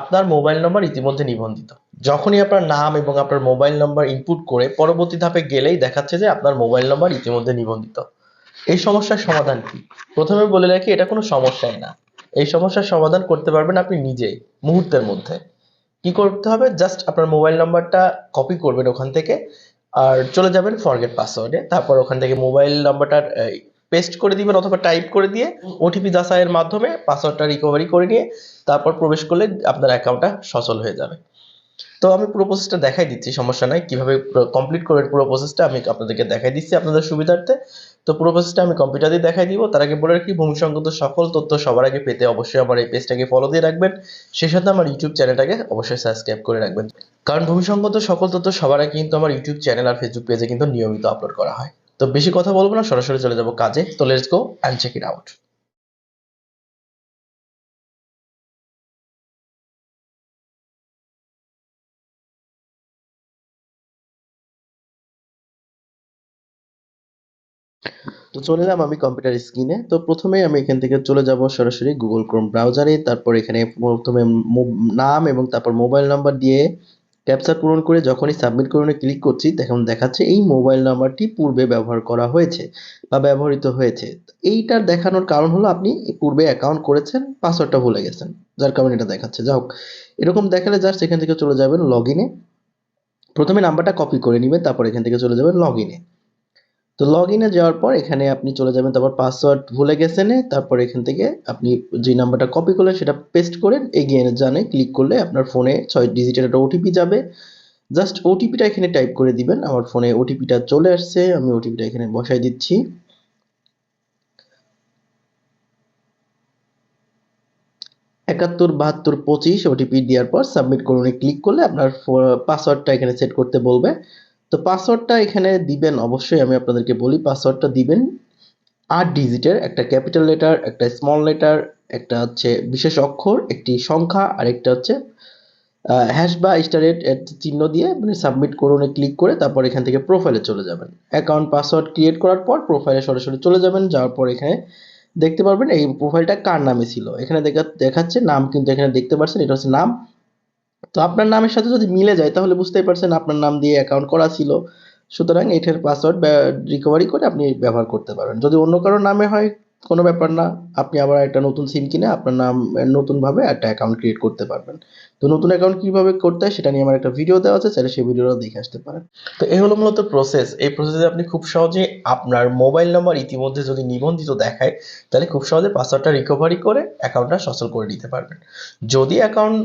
আপনার মোবাইল নম্বর ইতিমধ্যে নিবন্ধিত। যখনই আপনার নাম এবং আপনার মোবাইল নম্বর ইনপুট করে, পরবর্তী ধাপে গেলেই দেখাচ্ছে যে আপনার মোবাইল নম্বর ইতিমধ্যে নিবন্ধিত। এই সমস্যার সমাধান কি? প্রথমে বলে রাখি, এটা কোনো সমস্যাই না। এই সমস্যার সমাধান করতে পারবেন আপনি নিজেই মুহূর্তের মধ্যে। কি করতে হবে? জাস্ট আপনার মোবাইল নাম্বারটা কপি করবেন ওখান থেকে, আর চলে যাবেন ফরগেট পাসওয়ার্ডে তারপর ওখান থেকে মোবাইল নাম্বারটা পেস্ট করে দিবেন অথবা টাইপ করে দিয়ে ওটিপি যাচাইয়ের মাধ্যমে পাসওয়ার্ডটা রিকভারি করে নিয়ে তারপর প্রবেশ করলে আপনার অ্যাকাউন্টটা সচল হয়ে যাবে। তো আমি পুরো প্রসেসটা দেখাই দিচ্ছি, সমস্যা নাই। কীভাবে কমপ্লিট করবেন পুরো প্রসেসটা আমি আপনাদেরকে দেখাই দিচ্ছি আপনাদের সুবিধার্থে। তো পুরো প্রসেসটা আমি কম্পিউটার দিয়ে দেখাই দিব। তার আগে বলে রাখি ভূমি সংক্রান্ত সকল তথ্য সবার আগে পেতে অবশ্যই আমার এই পেজটাকে ফলো দিয়ে রাখবেন। সেই সাথে আমার ইউটিউব চ্যানেলটাকে অবশ্যই সাবস্ক্রাইব করে রাখবেন। কারণ ভূমি সংক্রান্ত সকল তথ্য সবার আগে কিন্তু আমার ইউটিউব চ্যানেল আর ফেসবুক পেজে কিন্তু নিয়মিত আপলোড করা হয়। তো বেশি কথা বলব না, সরাসরি চলে যাব কাজে। তো let's go and check it out তো চলে এলাম আমি কম্পিউটার স্ক্রিনে তো প্রথমেই আমি এখান থেকে চলে যাব সরাসরি গুগল ক্রোম ব্রাউজারে তারপর এখানে প্রথমে নাম এবং তারপর মোবাইল নাম্বার দিয়ে ক্যাপচা পূরণ করে যখনই সাবমিট করুনে ক্লিক করছি তখন দেখাচ্ছে এই মোবাইল নাম্বারটি পূর্বে ব্যবহার করা হয়েছে বা ব্যবহৃত হয়েছে। এইটার দেখানোর কারণ হলো আপনি পূর্বে অ্যাকাউন্ট করেছেন পাসওয়ার্ডটা ভুলে গেছেন, যার কারণে এটা দেখাচ্ছে। যাই হোক, এরকম দেখালে জাস্ট এখান থেকে চলে যাবেন লগ ইনে প্রথমে নাম্বারটা কপি করে নেবেন, তারপর এখান থেকে চলে যাবেন লগ ইনে তো লগ ইনে যাওয়ার পর এখানে আপনি চলে যাবেন, তারপর পাসওয়ার্ড ভুলে গেছেন তারপর এখান থেকে আপনি যে নাম্বারটা কপি করলেন সেটা পেস্ট করে এগিয়ে জানে ক্লিক করলে আপনার ফোনে ছয় ডিজিটের একটা ওটিপি যাবে। জাস্ট ওটিপিটা এখানে টাইপ করে দিবেন, আমার ফোনে ওটিপিটা চলে আসছে, আমি ওটিপিটা এখানে বসাই দিচ্ছি। একাত্তর, বাহাত্তর, পঁচিশ ওটিপি দেওয়ার পর সাবমিট করুন ক্লিক করলে আপনার পাসওয়ার্ডটা এখানে সেট করতে বলবে। তো পাসওয়ার্ডটা এখানে দিবেন, অবশ্যই আমি আপনাদেরকে বলি পাসওয়ার্ডটা দিবেন। আট ডিজিটের একটা ক্যাপিটাল লেটার একটা স্মল লেটার একটা হচ্ছে বিশেষ অক্ষর, একটি সংখ্যা, আর একটা হচ্ছে হ্যাশ বা স্টারেট চিহ্ন দিয়ে মানে সাবমিট করুন ক্লিক করে তারপর এখান থেকে প্রোফাইলে চলে যাবেন। অ্যাকাউন্ট পাসওয়ার্ড ক্রিয়েট করার পর প্রোফাইলে সরাসরি চলে যাবেন, যাওয়ার পর এখানে দেখতে পারবেন এই প্রোফাইলটা কার নামে ছিল। এখানে দেখা, দেখাচ্ছে নাম কিন্তু এখানে দেখতে পাচ্ছেন, এটা হচ্ছে নাম তো আপনার নামের সাথে যদি মিলে যায়, তাহলে বুঝতেই পারছেন আপনার নাম দিয়ে অ্যাকাউন্ট করা ছিল। সুতরাং এটার পাসওয়ার্ড রিকভারি করে আপনি ব্যবহার করতে পারবেন যদি অন্য কারও নামে হয় কোনো ব্যাপার না, আপনি আবার একটা নতুন সিম কিনে আপনার নাম নতুনভাবে একটা অ্যাকাউন্ট ক্রিয়েট করতে পারবেন। তো নতুন অ্যাকাউন্ট কীভাবে করতে হয় সেটা নিয়ে আমার একটা ভিডিও দেওয়া আছে, চাইলে সেই ভিডিওটা দেখে আসতে পারেন। তো এই হলো মূলত প্রসেস এই প্রসেসে আপনি খুব সহজে আপনার মোবাইল নাম্বার ইতিমধ্যে যদি নিবন্ধিত দেখায়, তাহলে খুব সহজে পাসওয়ার্ডটা রিকভারি করে অ্যাকাউন্টটা সচল করে নিতে পারবেন। যদি অ্যাকাউন্ট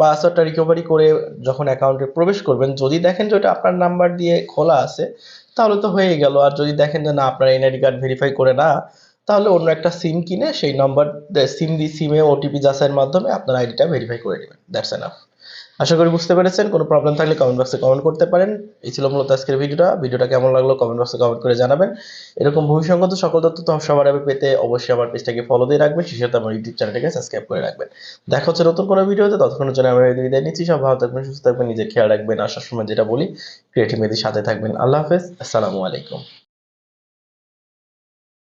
পাসওয়ার্ডটা রিকভারি করে যখন অ্যাকাউন্টে প্রবেশ করবেন, যদি দেখেন যে ওটা আপনার নাম্বার দিয়ে খোলা আছে, তাহলে তো হয়ে গেল। আর যদি দেখেন যে না, আপনার এনআইডি কার্ড ভেরিফাই করে না তাহলে অন্য একটা সিম কিনে সেই নাম্বার সিম দিয়ে সিমে ওটিপি যাচাইয়ের মাধ্যমে আপনার আইডিটা ভেরিফাই করে নেবেন। দ্যাটস এনাফ আশা করি বুঝতে পেরেছেন। কোনো প্রবলেম থাকলে কমেন্ট বক্সে কমেন্ট করতে পারেন। এই ছিল মূলত আজকের ভিডিওটা। ভিডিওটা কেমন লাগল কমেন্ট বক্সে কমেন্ট করে জানাবেন। এরকম ভবিষ্যৎ সকল তথ্য তো সবার আগে পেতে অবশ্যই আমার পেজটাকে ফলো দিয়ে রাখবেন। সেই সাথে আমার ইউটিউব চ্যানেলটাকে সাবস্ক্রাইব করে রাখবেন। দেখা হচ্ছে নতুন কোনো ভিডিওতে। ততক্ষণের জন্য আমরা বিদায় নিচ্ছি। সব ভালো থাকবেন, সুস্থ থাকবেন, নিজের খেয়াল রাখবেন, আসার সময় যেটা বলি ক্রিয়েটিভ মেদির সাথে থাকবেন। আল্লাহ হাফেজ। আসসালামু আলাইকুম।